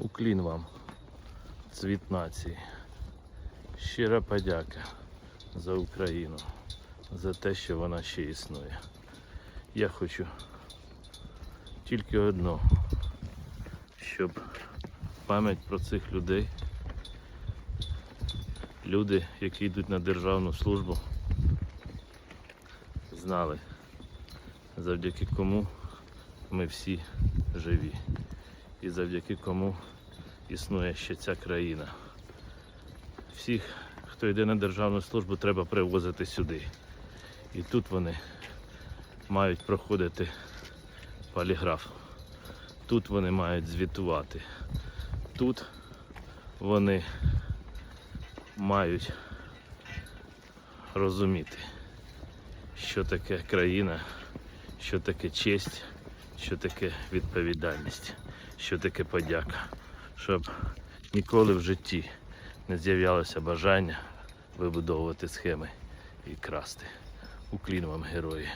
Уклін вам, цвіт нації. Щира подяка за Україну, за те, що вона ще існує. Я хочу тільки одно, щоб пам'ять про цих людей, люди, які йдуть на державну службу, знали, завдяки кому ми всі живі і завдяки кому існує ще ця країна. Всіх, хто йде на державну службу, треба привозити сюди. І тут вони мають проходити поліграф. Тут вони мають звітувати. Тут вони мають розуміти, що таке країна, що таке честь, що таке відповідальність, що таке подяка, щоб ніколи в житті не з'являлося бажання вибудовувати схеми і красти. Уклін вам, герої.